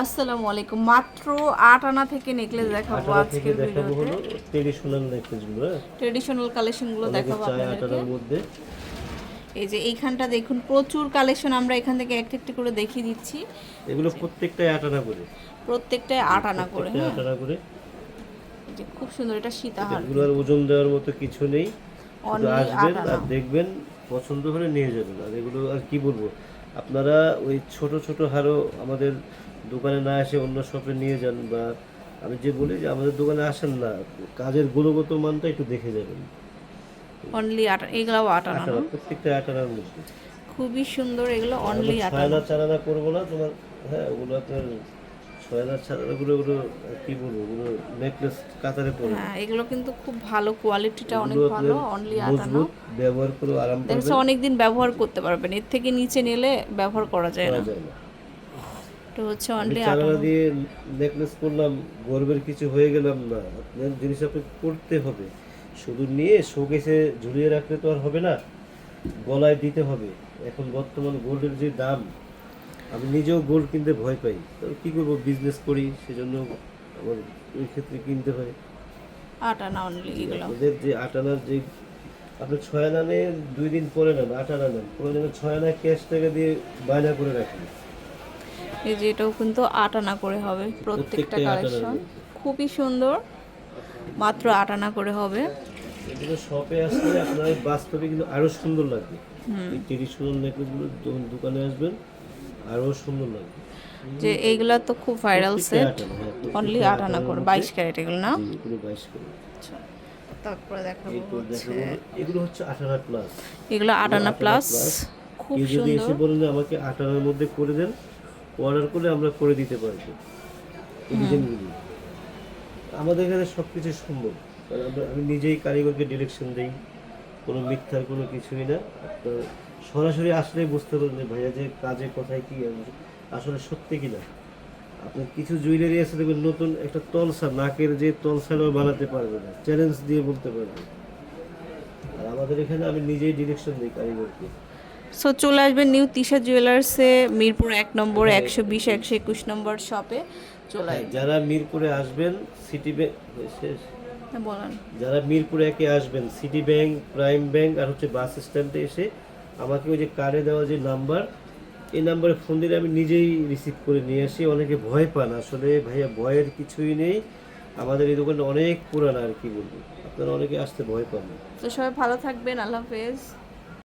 আসসালামু আলাইকুম। মাত্র আট আনা থেকে নেকলেস দেখাবো দেখাবো ভিডিওতে। ট্রেডিশনাল নেকলেসগুলো ট্রেডিশনাল কালেকশনগুলো দেখাবো আপনাদেরকে। মধ্যে। এই যে এইখানটা দেখুন প্রচুর কালেকশন আমরা এখান থেকে একটা একটা করে দেখিয়ে দিচ্ছি। এগুলো প্রত্যেকটাই আট আনা করে। প্রত্যেকটাই আট আনা করে হ্যাঁ। আট আনা করে। যে খুব সুন্দর এটা সীতাহার। এগুলোর ওজন দেওয়ার মতো কিছু নেই। আসবেন। আর দেখবেন পছন্দ হলে নিয়ে যাবেন। আর এগুলো আর কি বলব? আপনারা ওই ছোট ছোট হারও আমাদের দোকানে না এসে অন্য শপে নিয়ে যান বা আমি যে বলি যে আমাদের দোকানে আসেন না কাজের গুণগত মানটা একটু দেখে যাবেন। অনলি আটা এগুলাও? প্রত্যেকটা আট আনার মধ্যে। খুবই সুন্দর এগুলো অনলি আটানা চারানা করব না তোমার হ্যাঁ ওগুলো আপনার চারগুলো ওগুলো কি বলব ওগুলো নেকলেস কাতারে পড়ে হ্যাঁ এগুলো কিন্তু খুব ভালো কোয়ালিটিটা অনেক ভালো অনলি ব্যবহার করে আরাম দেখা যাচ্ছে অনেকদিন ব্যবহার করতে পারবেন এর থেকে নিচে নিলে ব্যবহার করা যায় না। এটা হচ্ছে অনলি আট চার আনা আনা দিয়ে নেকলেস করলাম গর্বের কিছু হয়ে গেলাম না। আপনার জিনিস আপনাকে করতে হবে শুধু নিয়ে শোকেসে ঝুলিয়ে রাখলে তো আর হবে না গলায় দিতে হবে। এখন বর্তমান গোল্ডের যে দাম আমি নিজেও গোল্ড কিনতে ভয় পাই। তো কি করব বিজনেস করি সেজন্য আমার ওই ক্ষেত্রে কিনতে হয়। আট আনা অনলি এগুলো। ওদের যে আট আনার যে আপনি ছয় আনা নেন দুই দিন পরে নেন আট আনা নেন। পরে নেন ছয় আনা ক্যাশ টাকা দিয়ে বায়না করে রাখেন। এই যে এটাও কিন্তু আট আনা করে হবে প্রত্যেকটা কালেকশন খুবই সুন্দর মাত্র আট আনা করে হবে। এগুলো শপে আসলে আপনার বাস্তবে কিন্তু আরও সুন্দর লাগবে। এই ট্রেডিশনাল নেকলেসগুলো যখন দোকানে আসবেন আরও সুন্দর লাগবে। যে এইগুলা তো খুব ভাইরাল সেট আট আনা, অনলি আট আনা করে বাইশ ক্যারেট এগুলো না? এগুলো বাইশ করে আচ্ছা তারপরে দেখাবো হচ্ছে এগুলো হচ্ছে আঠারো প্লাস এগুলো আট আনা প্লাস খুব সুন্দর। এসে বলেন আমাকে আটানার মধ্যে করে দেন অর্ডার করলে আমরা করে দিতে পারব। এই ডিজাইনগুলি আমাদের এখানে সব কিছু সম্ভব। কারণ আমরা আমি নিজেই কারিগরকে ডিরেকশন দিই। কোনো মিথ্যার কোনো কিছুই না। আপনার সরাসরি আসলেই বুঝতে পারবেন যে ভাইয়া যে কাজে কথায় কি আসলে সত্যি কি না আপনার কিছু জুয়েলারি আছে দেখবেন নতুন একটা তলসা নাকের যে তলসাটাও বানাতে পারবে না চ্যালেঞ্জ দিয়ে বলতে পারবে আর আমাদের এখানে আমি নিজেই ডিরেকশন দিই কারিগরকে। সো চলে আসবেন নিউ তিশা জুয়েলার্সে মিরপুর এক নম্বর একশো বিশ একশো একুশ নম্বর শপে চলে আসবেন। যারা মিরপুরে আসবেন সিটি ব্যাংক শেষ। হ্যাঁ, বলেন। যারা মিরপুরে একে আসবেন সিটি ব্যাংক প্রাইম ব্যাংক আর হচ্ছে বাস স্ট্যান্ডে এসে আমাকে ওই যে কার্ডে দেওয়া যে নাম্বার এই নাম্বারে ফোন দিলে আমি নিজেই রিসিভ করে নিয়ে আসি। অনেকে ভয় পান। আসলে ভাইয়া ভয়ের কিছুই নেই। আমাদের এই দোকানটা অনেক পুরানো আর কি বলব। আপনারা অনেকে আসতে ভয় পান। তো সবাই ভালো থাকবেন। আল্লাহ হাফেজ।